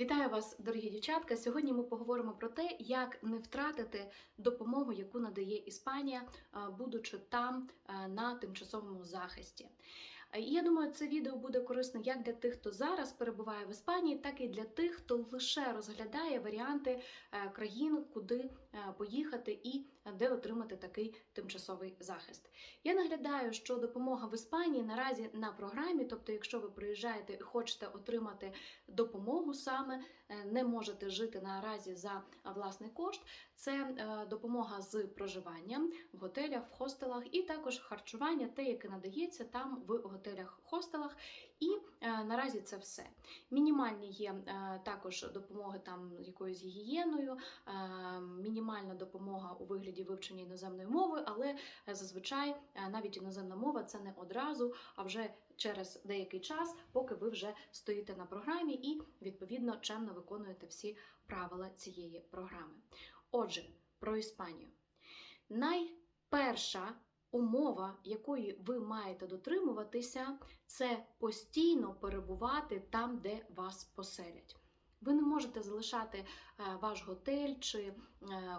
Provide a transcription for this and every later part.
Вітаю вас, дорогі дівчатка. Сьогодні ми поговоримо про те, як не втратити допомогу, яку надає Іспанія, е, будучи там е, на тимчасовому захисті. Е, І я думаю, це відео буде корисно як для тих, хто зараз перебуває в Іспанії, так і для тих, хто лише розглядає варіанти країн, куди поїхати і де отримати такий тимчасовий захист. Я наглядаю, що допомога в Іспанії наразі на програмі, тобто, якщо ви приїжджаєте і хочете отримати допомогу саме, е, не можете жити наразі за власний кошт. Це е, допомога з проживанням в готелях, в хостелах, і також харчування, те, яке надається там в готелях, хостелах. І е, наразі це все. Мінімальні є також допомоги там якоюсь гігієною, мінімальна допомога у вигляді вивчення іноземної мови, але е, зазвичай е, навіть іноземна мова це не одразу, а вже через деякий час, поки ви вже стоїте на програмі і відповідно чемно виконуєте всі правила цієї програми. Отже, про Іспанію. Найперша умова, якої ви маєте дотримуватися, це постійно перебувати там, де вас поселять. Ви не можете залишати е, ваш готель чи е,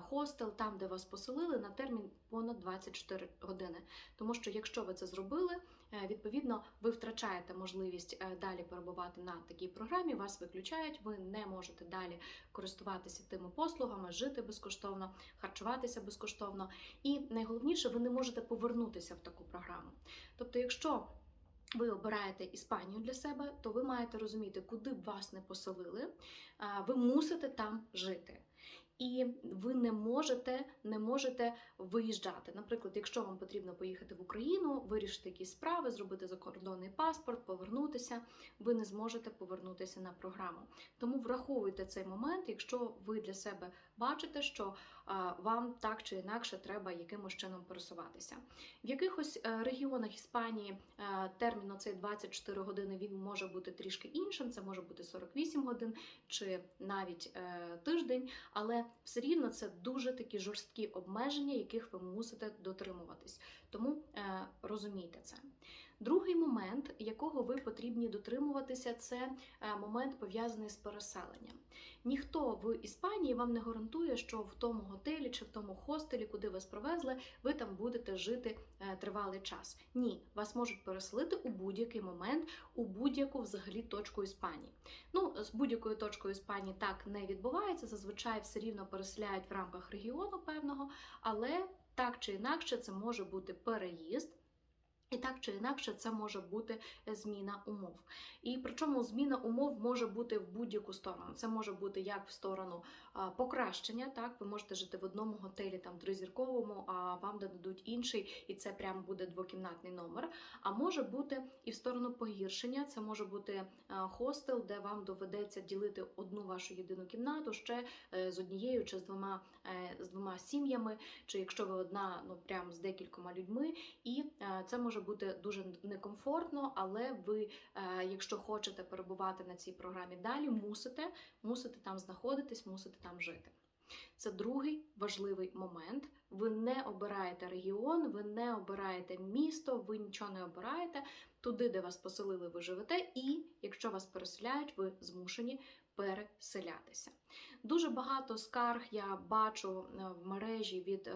хостел там, де вас поселили, на термін понад 24 години. Тому що якщо ви це зробили, е, відповідно ви втрачаєте можливість далі перебувати на такій програмі, вас виключають, ви не можете далі користуватися тими послугами, жити безкоштовно, харчуватися безкоштовно. І найголовніше, ви не можете повернутися в таку програму. Тобто, якщо ви обираєте Іспанію для себе, то ви маєте розуміти, куди б вас не поселили, ви мусите там жити. І ви не можете, не можете виїжджати. Наприклад, якщо вам потрібно поїхати в Україну, вирішити якісь справи, зробити закордонний паспорт, повернутися, ви не зможете повернутися на програму. Тому враховуйте цей момент, якщо ви для себе бачите, що вам так чи інакше треба якимось чином пересуватися. В якихось е, регіонах Іспанії е, термін оцей 24 години він може бути трішки іншим, це може бути 48 годин чи навіть е, тиждень, але все рівно це дуже такі жорсткі обмеження, яких ви мусите дотримуватись. Тому розумійте це. Другий момент, якого ви потрібні дотримуватися, це е, момент пов'язаний з переселенням. Ніхто в Іспанії вам не гарантує, що в тому готелі чи в тому хостелі, куди вас провезли, ви там будете жити е, тривалий час. Ні, вас можуть переселити у будь-який момент, у будь-яку взагалі точку Іспанії. Ну, з будь-якою точкою Іспанії так не відбувається. Зазвичай все рівно переселяють в рамках регіону певного, але так чи інакше це може бути переїзд. І так чи інакше, це може бути зміна умов. І причому зміна умов може бути в будь-яку сторону. Це може бути як в сторону покращення. Так, ви можете жити в одному готелі, там тризірковому, а вам дадуть інший, і це прямо буде двокімнатний номер. А може бути і в сторону погіршення. Це може бути а, хостел, де вам доведеться ділити одну вашу єдину кімнату ще е, з однією чи з двома е, з двома сім'ями, чи якщо ви одна, ну прямо з декількома людьми, і е, це може бути дуже некомфортно, але ви, е, якщо хочете перебувати на цій програмі далі, мусите, мусите там знаходитись, мусите там жити. Це другий важливий момент. Ви не обираєте регіон, ви не обираєте місто, ви нічого не обираєте. Туди, де вас поселили, ви живете, і якщо вас переселяють, ви змушені переселятися. Дуже багато скарг я бачу е, в мережі від.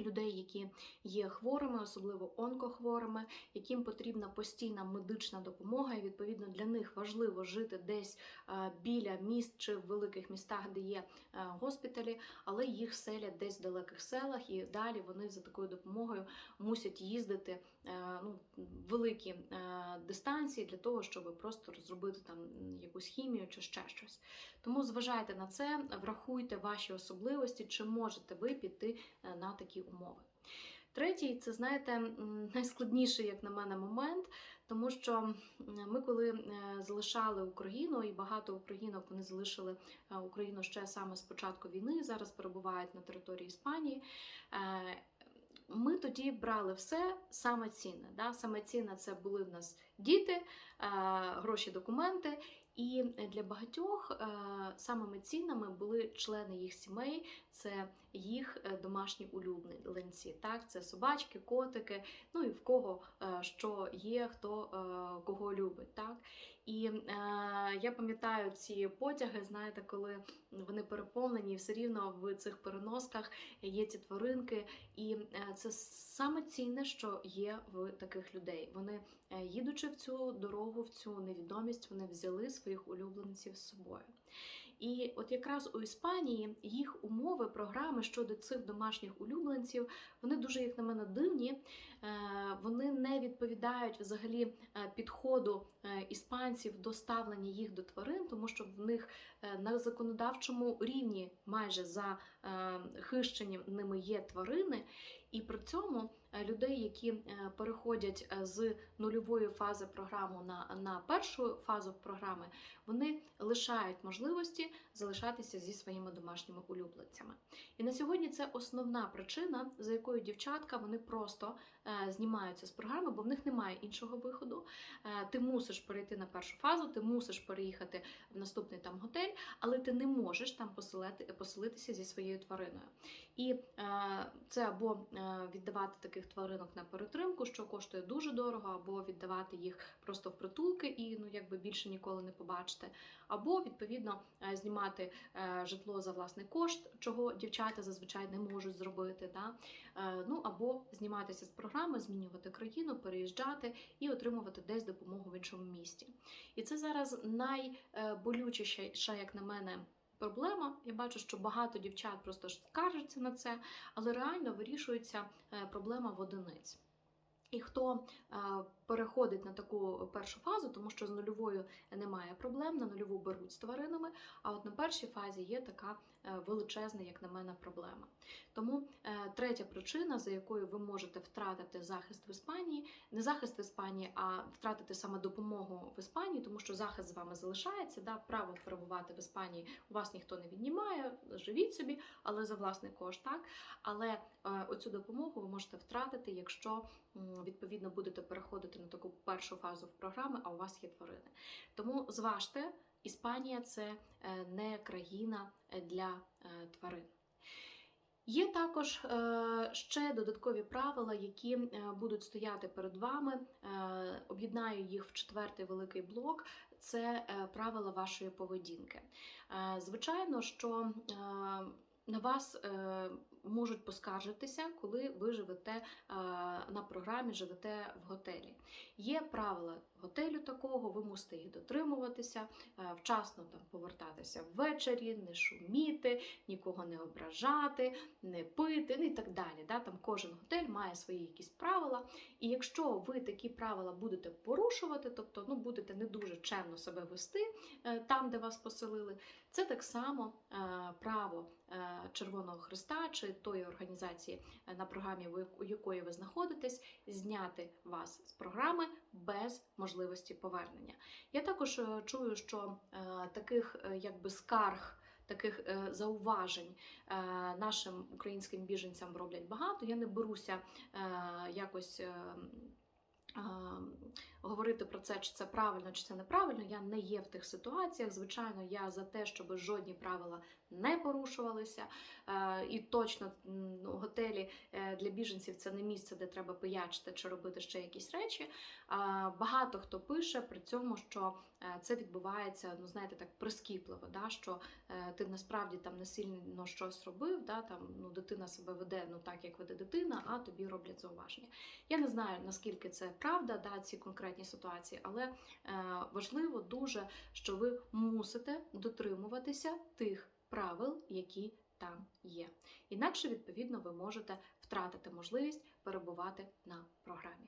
Людей, які є хворими, особливо онкохворими, яким потрібна постійна медична допомога, і відповідно для них важливо жити десь е, біля міст чи в великих містах, де є е, госпіталі, але їх селять десь в далеких селах, і далі вони за такою допомогою мусять їздити е, ну, великі дистанції для того, щоб просто зробити там якусь хімію чи ще щось. Тому зважайте на це, врахуйте ваші особливості, чи можете ви піти на такі умови. Третій, це знаєте, найскладніший, як на мене, момент, тому що ми, коли е, залишали Україну, і багато українок вони залишили е, Україну ще саме з початку війни, зараз перебувають на території Іспанії. е, Ми тоді брали все саме цінне. Да? Саме цінне це були в нас діти, гроші, документи. І для багатьох е, самими цінними були члени їх сімей, це їх е, домашні улюбленці. Так, це собачки, котики, ну і в кого е, що є, хто кого любить. Так? І е, я пам'ятаю ці потяги, знаєте, коли вони переповнені, все рівно в цих переносках є ці тваринки. І е, це саме цінне, що є в таких людей. Вони, е, їдучи в цю дорогу, в цю невідомість, вони взяли своїх улюбленців з собою. І от якраз у Іспанії їх умови, програми щодо цих домашніх улюбленців, вони дуже, як на мене, дивні. Е, Вони не відповідають взагалі е, підходу е, іспанців до ставлення їх до тварин, тому що в них на законодавчому рівні майже за хищені ними є тварини, і при цьому е, людей, які е, переходять е, з нульової фази програми на, на першу фазу програми, вони лишають можливості залишатися зі своїми домашніми улюбленцями. І на сьогодні це основна причина, за якою дівчатка вони просто знімаються з програми, бо в них немає іншого виходу. Ти мусиш перейти на першу фазу, ти мусиш переїхати в наступний там готель, але ти не можеш там поселити, поселитися зі своєю твариною. І е, це або е, віддавати таких тваринок на перетримку, що коштує дуже дорого, або віддавати їх просто в притулки і ну якби більше ніколи не побачите, або відповідно е, знімати житло за власний кошт, чого дівчата зазвичай не можуть зробити. Да? Ну або зніматися з програми, змінювати країну, переїжджати і отримувати десь допомогу в іншому місті. І це зараз найболючіша, як на мене. Проблема, я бачу, що багато дівчат просто скаржаться на це, але реально вирішується е, проблема в одиниць. І хто е, переходить на таку першу фазу, тому що з нульовою немає проблем, на нульову беруть з тваринами, а от на першій фазі є така е, величезна, як на мене, проблема. Тому е, третя причина, за якою ви можете втратити захист в Іспанії, не захист в Іспанії, а втратити саме допомогу в Іспанії, тому що захист з вами залишається, да, право перебувати в Іспанії у вас ніхто не віднімає, живіть собі, але за власний кошт, так. Але оцю допомогу ви можете втратити, якщо відповідно будете переходити на таку першу фазу в програми, а у вас є тварини. Тому зважте, Іспанія це е, не країна е, для е, тварин. Є також ще додаткові правила, які будуть стояти перед вами. Об'єднаю їх в четвертий великий блок. Це правила вашої поведінки. Звичайно, що на вас можуть поскаржитися, коли ви живете е, на програмі, живете в готелі. Є правила готелю такого, ви мусите їх дотримуватися, е, вчасно там повертатися ввечері, не шуміти, нікого не ображати, не пити, ну і так далі. Да? Там кожен готель має свої якісь правила. І якщо ви такі правила будете порушувати, тобто ну, будете не дуже чемно себе вести е, там, де вас поселили, це так само е, право Червоного Христа чи тої організації, на програмі, у якої ви знаходитесь, зняти вас з програми без можливості повернення. Я також е, чую, що е, таких е, якби скарг. Таких зауважень нашим українським біженцям роблять багато. Я не беруся якось говорити про це, чи це правильно, чи це неправильно. Я не є в тих ситуаціях. Звичайно, я за те, щоб жодні правила не порушувалися. Е, І точно ну, готелі е, для біженців це не місце, де треба пиячити чи робити ще якісь речі. А, Багато хто пише при цьому, що е, це відбувається, ну знаєте, так прискіпливо, да, що е, ти насправді там не сильно щось робив, да, там ну дитина себе веде ну так, як веде дитина, а тобі роблять зауваження. Я не знаю наскільки це правда, да, ці конкретні ситуації, але е, важливо дуже, що ви мусите дотримуватися тих правил, які там є. Інакше, відповідно, ви можете втратити можливість перебувати на програмі.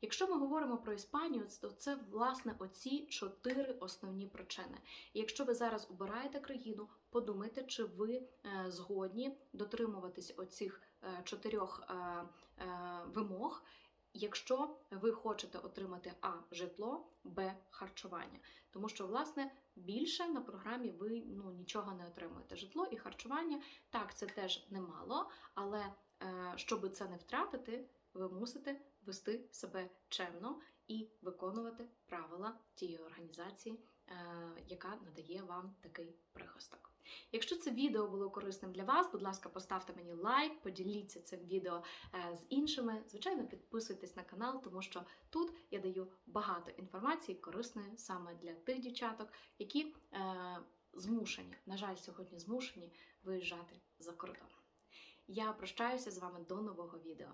Якщо ми говоримо про Іспанію, то це власне оці чотири основні причини. І якщо ви зараз обираєте країну, подумайте, чи ви е, згодні дотримуватись оцих е, чотирьох е, вимог. Якщо ви хочете отримати А житло, Б харчування, тому що власне більше на програмі ви ну нічого не отримуєте. Житло і харчування так це теж немало, але е, щоб це не втратити, ви мусите вести себе чемно і виконувати правила тієї організації, е, яка надає вам такий прихисток. Якщо це відео було корисним для вас, будь ласка, поставте мені лайк, поділіться цим відео е, з іншими. Звичайно, підписуйтесь на канал, тому що тут я даю багато інформації корисної саме для тих дівчаток, які е, змушені, на жаль, сьогодні змушені виїжджати за кордон. Я прощаюся з вами до нового відео.